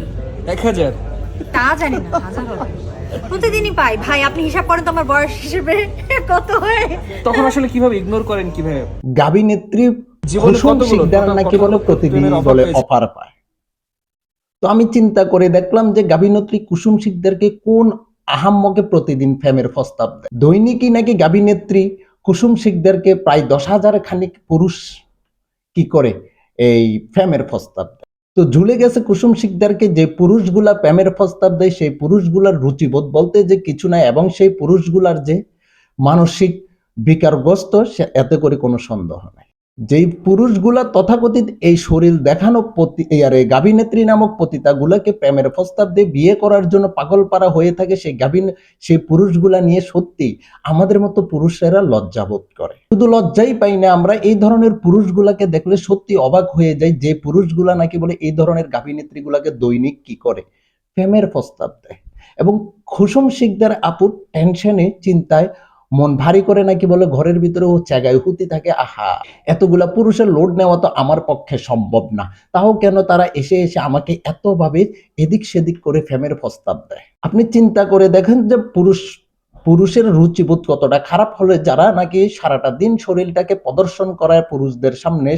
হবে এক হাজার। তা জানি না হাজার হবে প্রতিদিনই পাই। ভাই আপনি হিসাব করেন তো আমার বয়স হিসেবে কত হয়? তখন আসলে কীভাবে ইগনোর করেন কীভাবে? গাবি নেত্রী জীবনে কুসুম শিকদার নাকি বলে প্রতিদিন বলে অফার পায়। তো আমি চিন্তা করে দেখলাম যে গাবিনেত্রী কুসুম শিকদারকে কোন আহাম্মকে প্রতিদিন ফ্যামের প্রস্তাব দেয়? দৈনিকই নাকি গাবিনেত্রী কুসুম শিকদারকে প্রায় দশ হাজার খানিক পুরুষ কি করে এই ফ্যামের প্রস্তাব দেয়? তো ঝুলে গেছে কুসুম শিকদারকে যে পুরুষগুলা প্রেমের প্রস্তাব দেয়, সেই পুরুষগুলার রুচিবোধ বলতে যে কিছু নাই এবং সেই পুরুষগুলার যে মানসিক বিকারগ্রস্ত, সে এতে করে কোনো সন্দেহ নাই। যেই পুরুষগুলা তথাকথিত এই শরীর দেখানো পতি আর গাভিনেত্রী নামক পতিতাগুলাকে প্রেমের প্রস্তাব দিয়ে বিয়ে করার জন্য পাগল পারা হয়ে থাকে সেই গাভিন সেই পুরুষগুলা নিয়ে সত্যি আমাদের মতো পুরুষেরা লজ্জাবোধ করে। শুধু লজ্জাই পাই না, আমরা এই ধরনের পুরুষগুলাকে দেখলে সত্যি অবাক হয়ে যাই যে পুরুষগুলা নাকি বলে এই ধরনের গাভিনেত্রীগুলাকে দৈনিক কি করে? প্রেমের প্রস্তাব দেয়। এবং খুসুম শিকদার আপুর টেনশনে চিন্তায় মন ভারী করে নাকি বলে ঘরের ভিতরে ও জায়গায় হুতি থাকে, আহা! এতগুলা পুরুষের লোড নেওয়া তো আমার পক্ষে সম্ভব না। তাও কেন তারা এসে এসে আমাকে এতভাবে এদিক সেদিক করে ফ্যামের প্রস্তাব দেয়? আপনি চিন্তা করে দেখেন যে পুরুষ, পুরুষের রুচিবোধ কতটা খারাপ হলে যারা নাকি সারাটা দিন শরীরটাকে প্রদর্শন করায় পুরুষদের সামনে,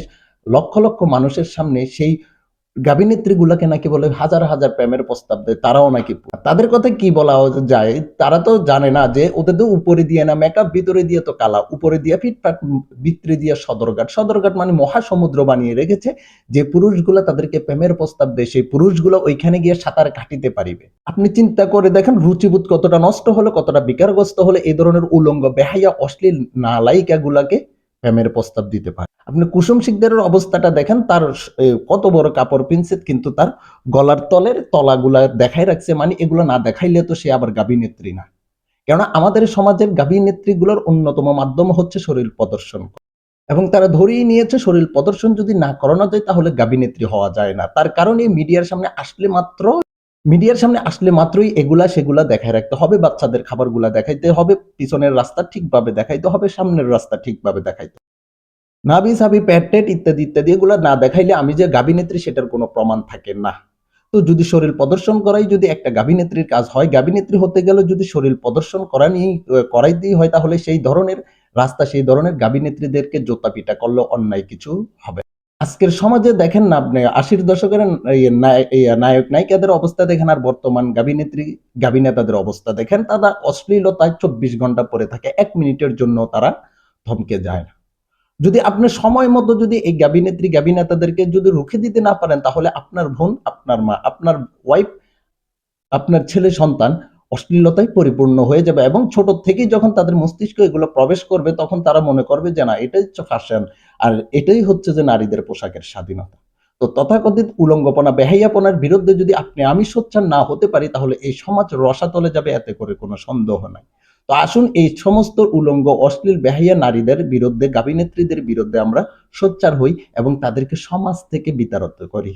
লক্ষ লক্ষ মানুষের সামনে সেই গাভিনেত্রীগুলাকে নাকি বলে হাজার হাজার প্রেমের প্রস্তাব দেয়, তারাও নাকি তাদের কথা কি বলা যায়, তারা তো জানে না যে ওদের তো উপরে দিয়ে না মেকআপ ভিতরে দিয়ে তো কালা, উপরে দিয়ে ফিটফাট ভিতরে দিয়ে সদরঘাট। সদরঘাট মানে মহাসমুদ্র বানিয়ে রেখেছে যে পুরুষগুলা তাদেরকে প্রেমের প্রস্তাব দেয়, সেই পুরুষগুলো ওইখানে গিয়ে সাঁতার কাটিতে পারিবে। আপনি চিন্তা করে দেখেন রুচিবোধ কতটা নষ্ট হলে, কতটা বিকারগ্রস্ত হলে এই ধরনের উলঙ্গ বেহাইয়া অশ্লীল নালায়িকা গুলাকে প্রেমের প্রস্তাব দিতে পারে। আপনি কুসুম শিকদারের অবস্থাটা দেখেন, তার কত বড় কাপড় পিনছে কিন্তু তার গলার তলের তলাগুলা দেখাই রাখছে মানে এগুলো না দেখাইলে তো সে আবার গাভিনেত্রী না। কেননা আমাদের সমাজের গাভিনেত্রীগুলোর অন্যতম মাধ্যম হচ্ছে শরীর প্রদর্শন এবং তারা ধরেই নিয়েছে, শরীর প্রদর্শন যদি না করানো যায় তাহলে গাভিনেত্রী হওয়া যায় না। তার কারণে মিডিয়ার সামনে আসলে মাত্র মিডিয়ার সামনে আসলে মাত্রই এগুলা সেগুলা দেখায় রাখতে হবে, বাচ্চাদের খাবারগুলা দেখাইতে হবে, পিছনের রাস্তা ঠিকভাবে দেখাইতে হবে, সামনের রাস্তা ঠিকভাবে দেখাইতে। নাবি সাবি প্যাট, টেট ইত্যাদি ইত্যাদি এগুলো না দেখাইলে আমি যে সেটার কোনো প্রমাণ থাকে না তো যদি শরীর প্রদর্শন করাই, যদি একটা গাভিনেত্রীর কাজ হয় গাভিনেত্রী হতে গেলে যদি শরীর প্রদর্শন করা করাইতেই হয়, তাহলে সেই ধরনের রাস্তা, সেই ধরনের গাভিনেত্রীদেরকে জোতা পিটা করলে অন্যায় কিছু হবে। আজকের সমাজে দেখেন না আপনি, আশির দশকের নায়ক নায়িকাদের অবস্থা দেখেন আর বর্তমান গাভিনেত্রী, গাভিনেতাদের অবস্থা দেখেন, তারা অশ্লীলতায় চব্বিশ ঘণ্টা পরে থাকে, এক মিনিটের জন্য তারা থমকে যায় না। যদি আপনি সময় মতো যদি এই গাবিনেত্রী গাবিনেতাদেরকে যদি রুখে দিতে না পারেন, তাহলে আপনার বোন, আপনার মা, আপনার ওয়াইফ আপনার ছেলে সন্তান অশ্লীলতায় পরিপূর্ণ হয়ে যাবে এবং ছোট থেকেই যখন তাদের মস্তিষ্ক এগুলো প্রবেশ করবে, তখন তারা মনে করবে যে, না, এটাই হচ্ছে ফ্যাশন আর এটাই হচ্ছে যে, নারীদের পোশাকের স্বাধীনতা। তো তথাকথিত উলঙ্গপনা, বেহাইয়াপনার বিরুদ্ধে যদি আপনি আমি সোচ্চার না হতে পারি, তাহলে এই সমাজ রসাতলে যাবে, এতে করে কোনো সন্দেহ নাই। তো আসুন এই সমস্ত উলঙ্গ, অশ্লীল, বেহাইয়া নারীদের বিরুদ্ধে গাভিনেত্রীদের বিরুদ্ধে আমরা সোচ্চার হই এবং তাদেরকে সমাজ থেকে বিতাড়িত করি।